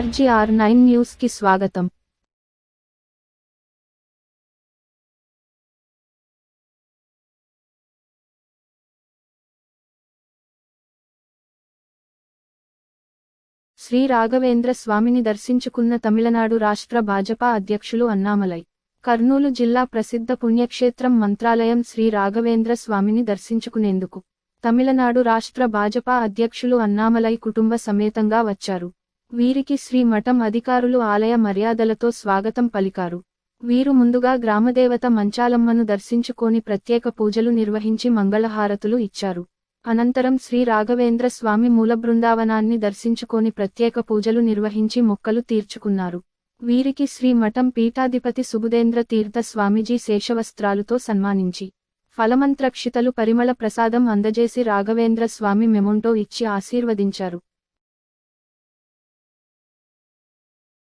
RGR nine న్యూస్కి స్వాగతం. శ్రీ రాఘవేంద్ర స్వామిని దర్శించుకున్న తమిళనాడు రాష్ట్ర భాజపా అధ్యక్షులు అన్నామలై. కర్నూలు జిల్లా ప్రసిద్ధ పుణ్యక్షేత్రం మంత్రాలయం శ్రీ రాఘవేంద్ర స్వామిని దర్శించుకునేందుకు తమిళనాడు రాష్ట్ర భాజపా అధ్యక్షులు అన్నామలై కుటుంబ సమేతంగా వచ్చారు. వీరికి శ్రీ మఠం అధికారులు ఆలయ మర్యాదలతో స్వాగతం పలికారు. వీరు ముందుగా గ్రామదేవత మంచాలమ్మను దర్శించుకొని ప్రత్యేక పూజలు నిర్వహించి మంగళహారతులు ఇచ్చారు. అనంతరం శ్రీ రాఘవేంద్ర స్వామి మూల బృందావనాన్ని దర్శించుకొని ప్రత్యేక పూజలు నిర్వహించి మొక్కలు తీర్చుకున్నారు. వీరికి శ్రీ మఠం పీఠాధిపతి సుబుదేంద్ర తీర్థ స్వామిజీ శేషవస్త్రాలతో సన్మానించి ఫలమంత్రక్షితలు పరిమళ ప్రసాదం అందజేసి రాఘవేంద్ర స్వామి మెమొంటో ఇచ్చి ఆశీర్వదించారు.